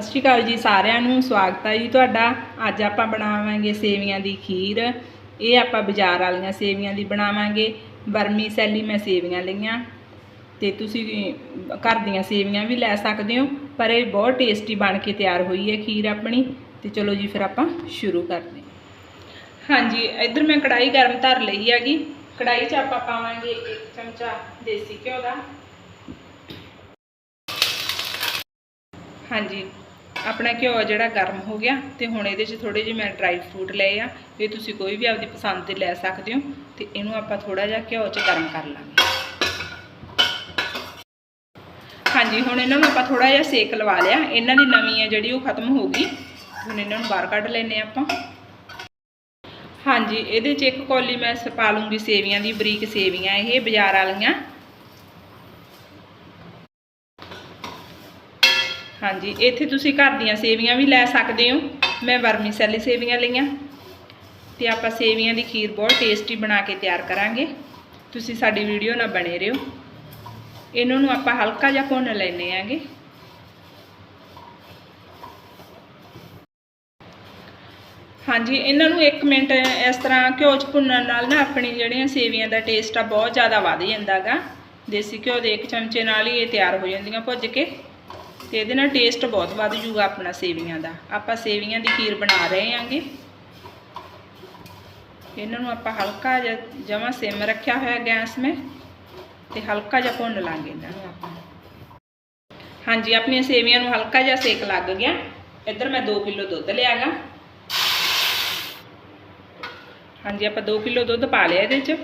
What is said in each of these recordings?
ਸਤਿ ਸ਼੍ਰੀ ਅਕਾਲ ਜੀ ਸਾਰਿਆਂ ਨੂੰ, ਸਵਾਗਤ ਹੈ ਜੀ ਤੁਹਾਡਾ। ਅੱਜ ਆਪਾਂ ਬਣਾਵਾਂਗੇ ਸੇਵੀਆਂ ਦੀ ਖੀਰ। ਇਹ ਆਪਾਂ ਬਾਜ਼ਾਰ ਵਾਲੀਆਂ ਸੇਵੀਆਂ ਦੀ ਬਣਾਵਾਂਗੇ। ਬਰਮੀ ਸੈਲੀ ਮੈਂ ਸੇਵੀਆਂ ਲਈਆਂ। ਤੇ ਤੁਸੀਂ ਘਰ ਦੀਆਂ ਸੇਵੀਆਂ ਵੀ ਲੈ ਸਕਦੇ ਹੋ, ਪਰ ਇਹ ਬਹੁਤ ਟੇਸਟੀ ਬਣ ਕੇ ਤਿਆਰ ਹੋਈ ਹੈ ਖੀਰ ਆਪਣੀ। ਤੇ ਚਲੋ ਜੀ ਫਿਰ ਆਪਾਂ ਸ਼ੁਰੂ ਕਰਦੇ ਹਾਂਜੀ, ਇੱਧਰ ਮੈਂ ਕੜਾਈ ਗਰਮ ਧਰ ਲਈ ਹੈਗੀ। ਕੜਾਈ 'ਚ ਆਪਾਂ ਪਾਵਾਂਗੇ 1 ਚਮਚਾ ਦੇਸੀ ਘਿਓ ਦਾ। ਹਾਂਜੀ। ਆਪਣਾ ਘਿਓ ਜਿਹੜਾ ਗਰਮ ਹੋ ਗਿਆ ਤੇ ਹੁਣ ਇਹਦੇ 'ਚ ਥੋੜੇ ਜਿਹੇ ਮੈਂ ਡਰਾਈ ਫਰੂਟ ਲਏ ਆ। ਇਹ ਤੁਸੀਂ ਕੋਈ ਵੀ ਆਪਦੀ ਪਸੰਦ ਦੇ ਲੈ ਸਕਦੇ ਹੋ ਤੇ ਇਹਨੂੰ ਆਪਾਂ ਥੋੜਾ ਜਿਹਾ ਘਿਓ 'ਚ ਗਰਮ ਕਰ ਲਾਂਗੇ। ਹਾਂਜੀ, ਹੁਣ ਇਹਨਾਂ ਨੂੰ ਆਪਾਂ ਥੋੜਾ ਜਿਹਾ ਸੇਕ ਲਵਾ ਲਿਆ। ਇਹਨਾਂ ਦੀ ਨਵੀਂ ਹੈ ਜਿਹੜੀ ਉਹ ਖਤਮ ਹੋ ਗਈ। ਹੁਣ ਇਹਨਾਂ ਨੂੰ ਬਾਹਰ ਕੱਢ ਲੈਨੇ ਆਪਾਂ। ਹਾਂਜੀ, ਇਹਦੇ 'ਚ ਇੱਕ ਕੌਲੀ ਮੈਂ ਸ- ਪਾ ਲੂੰਗੀ ਸੇਵੀਆਂ ਦੀ, ਬਰੀਕ ਸੇਵੀਆਂ ਇਹ ਬਾਜ਼ਾਰ ਵਾਲੀਆਂ। ਹਾਂਜੀ, ਇੱਥੇ ਤੁਸੀਂ ਘਰ ਦੀਆਂ ਸੇਵੀਆਂ ਵੀ ਲੈ ਸਕਦੇ ਹੋ। ਮੈਂ ਵਰਮੀ ਸੈਲੀ ਸੇਵੀਆਂ ਲਈਆਂ। ਤੇ ਆਪਾਂ ਸੇਵੀਆਂ ਦੀ ਖੀਰ ਬਹੁਤ ਟੇਸਟੀ ਬਣਾ ਕੇ ਤਿਆਰ ਕਰਾਂਗੇ। ਤੁਸੀਂ ਸਾਡੀ ਵੀਡੀਓ ਨਾਲ ਬਣੇ ਰਹੋ। ਇਹਨਾਂ ਨੂੰ ਆਪਾਂ ਹਲਕਾ ਜਿਹਾ ਭੁੰਨ ਲੈਣੇ ਆਂਗੇ ਹਾਂਜੀ, ਇਹਨਾਂ ਨੂੰ 1 ਮਿੰਟ ਇਸ ਤਰ੍ਹਾਂ ਘਿਓ 'ਚ ਭੁੰਨਣ ਨਾਲ ਨਾ ਆਪਣੀ ਜਿਹੜੀਆਂ ਸੇਵੀਆਂ ਦਾ ਟੇਸਟ ਆ ਬਹੁਤ ਜ਼ਿਆਦਾ ਵੱਧ ਜਾਂਦਾਗਾ ਦੇਸੀ ਘਿਓ ਦੇ ਇੱਕ ਚਮਚੇ ਨਾਲ ਹੀ ਇਹ ਤਿਆਰ ਹੋ ਜਾਂਦੀਆਂ ਭੁੱਜ ਕੇ। ਤੇ ਇਹਦੇ ਨਾਲ ਟੇਸਟ ਬਹੁਤ ਵੱਧ ਜੂਗਾ ਆਪਣਾ ਸੇਵੀਆਂ ਦਾ। ਆਪਾਂ ਸੇਵੀਆਂ ਦੀ ਖੀਰ ਬਣਾ ਰਹੇ ਆਂਗੇ ਇਹਨਾਂ ਨੂੰ ਆਪਾਂ ਹਲਕਾ ਜਿਹਾ ਜਮਾਂ ਸਿਮ ਰੱਖਿਆ ਹੋਇਆ ਗੈਸ 'ਮੇ ਤੇ ਹਲਕਾ ਜਿਹਾ ਭੁੰਨ ਲਾਂਗੇ ਇਹਨਾਂ ਨੂੰ ਆਪਾਂ। ਹਾਂਜੀ, ਆਪਣੀਆਂ ਸੇਵੀਆਂ ਨੂੰ ਹਲਕਾ ਜਿਹਾ ਸੇਕ ਲੱਗ ਗਿਆ। ਇੱਧਰ ਮੈਂ 2 ਕਿਲੋ ਦੁੱਧ ਲਿਆਗਾ। ਹਾਂਜੀ, ਆਪਾਂ 2 ਕਿਲੋ ਦੁੱਧ ਪਾ ਲਿਆ ਇਹਦੇ 'ਚ।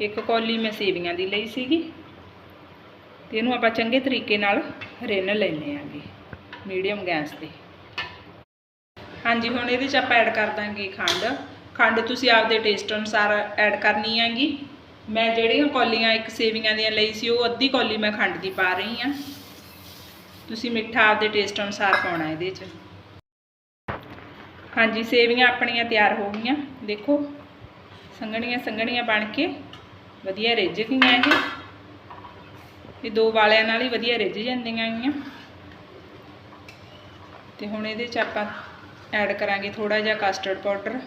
ਇੱਕ ਕੌਲੀ ਮੈਂ ਸੇਵੀਆਂ ਦੀ ਲਈ ਸੀਗੀ। ਤੇ ਇਹਨੂੰ ਆਪਾਂ ਚੰਗੇ ਤਰੀਕੇ ਨਾਲ ਰਿੰਨ ਲੈਣੇ ਆਂਗੇ, ਮੀਡੀਅਮ ਗੈਸ ਤੇ। ਹਾਂਜੀ, ਹੁਣ ਇਹਦੇ 'ਚ ਆਪਾਂ ਐਡ ਕਰ ਦਾਂਗੇ ਖੰਡ। ਖੰਡ ਤੁਸੀਂ ਆਪਦੇ ਟੇਸਟ ਅਨੁਸਾਰ ਐਡ ਕਰਨੀ ਹੈਗੀ ਮੈਂ ਜਿਹੜੀਆਂ ਕੌਲੀਆਂ ਇੱਕ ਸੇਵੀਆਂ ਦੀਆਂ ਲਈ ਸੀ, ਉਹ ਅੱਧੀ ਕੌਲੀ ਮੈਂ ਖੰਡ ਦੀ ਪਾ ਰਹੀ ਹਾਂ ਤੁਸੀਂ ਮਿੱਠਾ ਆਪਦੇ ਟੇਸਟ ਅਨੁਸਾਰ ਪਾਉਣਾ ਇਹਦੇ 'ਚ। ਹਾਂਜੀ, ਸੇਵੀਆਂ ਆਪਣੀਆਂ ਤਿਆਰ ਹੋ ਗਈਆਂ। ਦੇਖੋ ਸੰਘਣੀਆਂ ਸੰਘਣੀਆਂ ਬਣ ਕੇ ਵਧੀਆ ਰਿੱਝ ਗਈਆਂ ਇਹ। ਇਹ ਦੋ ਵਾਲਿਆਂ ਨਾਲ ਹੀ ਵਧੀਆ ਰਿੱਝ ਜਾਂਦੀਆਂ ਗੀਆਂ। ਤੇ ਹੁਣ ਇਹਦੇ 'ਚ ਆਪਾਂ ਐਡ ਕਰਾਂਗੇ ਥੋੜਾ ਜਿਹਾ ਕਸਟਰਡ ਪਾਊਡਰ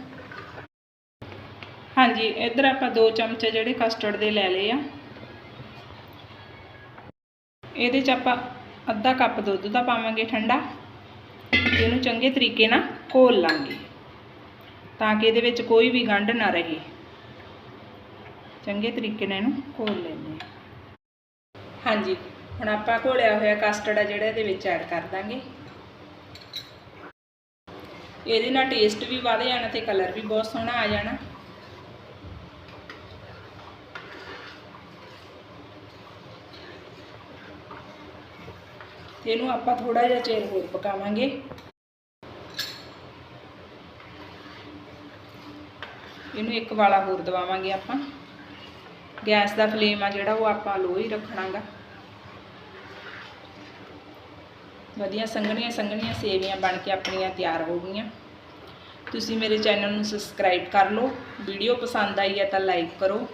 ਹਾਂਜੀ, ਇੱਧਰ ਆਪਾਂ ਦੋ ਚਮਚੇ ਜਿਹੜੇ ਕਸਟਰਡ ਦੇ ਲੈ ਲਏ ਆ। ਇਹਦੇ 'ਚ ਆਪਾਂ ਅੱਧਾ ਕੱਪ ਦੁੱਧ ਦਾ ਪਾਵਾਂਗੇ ਠੰਡਾ। ਇਹਨੂੰ ਚੰਗੇ ਤਰੀਕੇ ਨਾਲ ਘੋਲ ਲਾਂਗੇ, ਤਾਂ ਕਿ ਇਹਦੇ ਵਿੱਚ ਕੋਈ ਵੀ ਗੰਢ ਨਾ ਰਹੇ। ਚੰਗੇ ਤਰੀਕੇ ਨਾਲ ਇਹਨੂੰ ਘੋਲ ਲੈਂਦੇ ਹਾਂ। ਹਾਂਜੀ, ਹੁਣ ਆਪਾਂ ਘੋਲਿਆ ਹੋਇਆ ਕਸਟਰਡ ਆ ਜਿਹੜਾ ਇਹਦੇ ਵਿੱਚ ਐਡ ਕਰ ਦਾਂਗੇ। ਇਹਦੇ ਨਾਲ ਟੇਸਟ ਵੀ ਵਧ ਜਾਣਾ ਤੇ ਕਲਰ ਵੀ ਬਹੁਤ ਸੋਹਣਾ ਆ ਜਾਣਾ। ਤੇ ਇਹਨੂੰ ਆਪਾਂ ਥੋੜਾ ਜਿਹਾ ਚਿਰ ਹੋਰ ਪਕਾਵਾਂਗੇ। ਇਹਨੂੰ ਇੱਕ ਵਾਲਾ ਹੋਰ ਦਵਾਵਾਂਗੇ ਆਪਾਂ। ਗੈਸ ਦਾ ਫਲੇਮ ਆ ਜਿਹੜਾ ਉਹ ਆਪਾਂ ਲੋ ਹੀ ਰੱਖਣਾਗਾ। ਵਧੀਆ ਸੰਘਣੀਆਂ ਸੰਘਣੀਆਂ ਸੇਵੀਆਂ ਬਣ ਕੇ ਆਪਣੀਆਂ ਤਿਆਰ ਹੋ ਗਈਆਂ। ਤੁਸੀਂ ਮੇਰੇ ਚੈਨਲ ਨੂੰ ਸਬਸਕ੍ਰਾਈਬ ਕਰ ਲਓ। ਵੀਡੀਓ ਪਸੰਦ ਆਈ ਹੈ ਤਾਂ ਲਾਈਕ ਕਰੋ।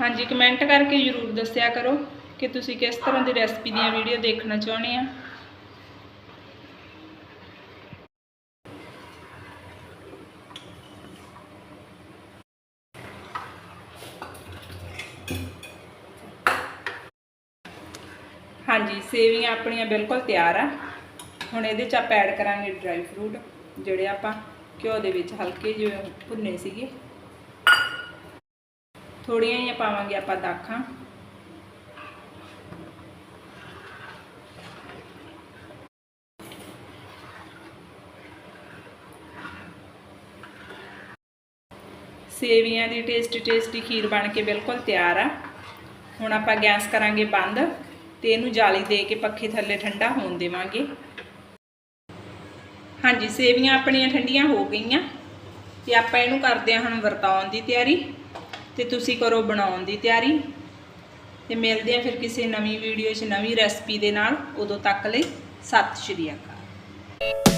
ਹਾਂਜੀ, ਕਮੈਂਟ ਕਰਕੇ ਜ਼ਰੂਰ ਦੱਸਿਆ ਕਰੋ ਕਿ ਤੁਸੀਂ ਕਿਸ ਤਰ੍ਹਾਂ ਦੀ ਰੈਸਪੀ ਦੀਆਂ ਵੀਡੀਓ ਦੇਖਣਾ ਚਾਹੁੰਦੇ ਆ। ਹਾਂਜੀ, ਸੇਵੀਆਂ ਆਪਣੀਆਂ ਬਿਲਕੁਲ ਤਿਆਰ ਆ। ਹੁਣ ਇਹਦੇ ਚ ਆਪਾਂ ਐਡ ਕਰਾਂਗੇ ਡਰਾਈ ਫਰੂਟ ਜਿਹੜੇ ਆਪਾਂ ਘਿਓ ਦੇ ਵਿੱਚ ਹਲਕੇ ਜਿਹੇ ਭੁੰਨੇ ਸੀਗੇ। ਥੋੜੀਆਂ ਜਿਹੀਆਂ ਪਾਵਾਂਗੇ ਆਪਾਂ ਦਾਖਾਂ। ਸੇਵੀਆਂ ਦੀ ਟੇਸਟੀ ਟੇਸਟੀ ਖੀਰ ਬਣ ਕੇ ਬਿਲਕੁਲ ਤਿਆਰ ਆ। ਹੁਣ ਆਪਾਂ ਗੈਸ ਕਰਾਂਗੇ ਬੰਦ। ਤੇ ਇਹਨੂੰ ਜਾਲੀ ਦੇ ਕੇ ਪੱਖੇ ਥੱਲੇ ਠੰਡਾ ਹੋਣ ਦੇਵਾਂਗੇ। ਹਾਂਜੀ, ਸੇਵੀਆਂ ਆਪਣੀਆਂ ਠੰਡੀਆਂ ਹੋ ਗਈਆਂ। ਤੇ ਆਪਾਂ ਇਹਨੂੰ ਕਰਦੇ ਹਾਂ ਹੁਣ ਵਰਤਾਉਣ ਦੀ ਤਿਆਰੀ। ਤੇ ਤੁਸੀਂ ਕਰੋ ਬਣਾਉਣ ਦੀ ਤਿਆਰੀ। ਤੇ ਮਿਲਦੇ ਹਾਂ ਫਿਰ ਕਿਸੇ ਨਵੀਂ ਵੀਡੀਓ 'ਚ ਨਵੀਂ ਰੈਸਪੀ ਦੇ ਨਾਲ। ਉਦੋਂ ਤੱਕ ਲਈ ਸਤਿ ਸ਼੍ਰੀ ਅਕਾਲ।